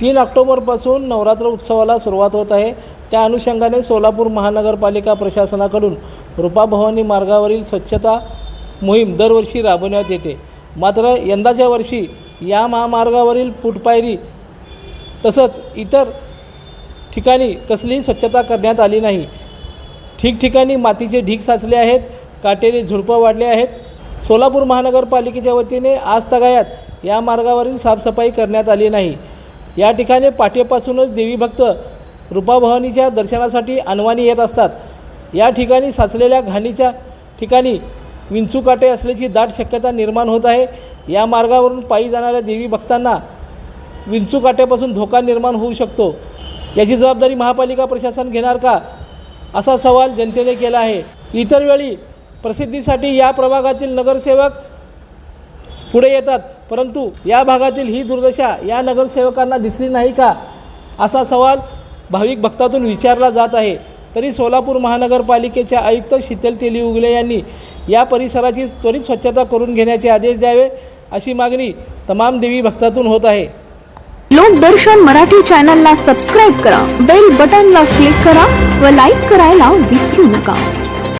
तीन ऑक्टोबरपासून नवरात्र उत्सवाला सुरुवात होत आहे. त्या अनुषंगाने सोलापूर महानगरपालिका प्रशासनाकडून रूपाभवानी मार्गावरील स्वच्छता मोहीम दरवर्षी राबवण्यात येते. मात्र यंदाच्या वर्षी या महामार्गावरील फुटपायरी तसंच इतर ठिकाणी कसलीही स्वच्छता करण्यात आली नाही. ठिकठिकाणी मातीचे ढीग साचले आहेत काटेरी झुडपं वाढले आहेत. सोलापूर महानगरपालिकेच्या वतीने आज तगायात या मार्गावरील साफसफाई करण्यात आली नाही. या ठिकाणी पाठीपासूनच देवी भक्त रूपाभवानीच्या दर्शनासाठी अनवाणी येत असतात. या ठिकाणी साचलेल्या घाणीच्या ठिकाणी विंचूकाटे असल्याची दाट शक्यता निर्माण होत आहे. या मार्गावरून पायी जाणाऱ्या देवी भक्तांना विंचूकाट्यापासून धोका निर्माण होऊ शकतो. याची जबाबदारी महापालिका प्रशासन घेणार का? असा सवाल जनतेने केला आहे. इतर वेळी प्रसिद्धीसाठी या प्रभागातील नगरसेवक पुढे येतात. परंतु या भागातील ही दुर्दशा या नगरसेवकांना दिसली नाही का? असा सवाल भाविक भक्तातून विचारला जात आहे. तरी सोलापूर महानगरपालिकेच्या आयुक्त शीतल तेली उगले यांनी या परिसराची त्वरित स्वच्छता करून घेण्याचे आदेश द्यावे अशी मागणी तमाम देवी भक्तातून होत आहे. लोकदर्शन मराठी चॅनलला सबस्क्राईब करा बेल बटनला क्लिक करा व लाईक करायला विसरू नका.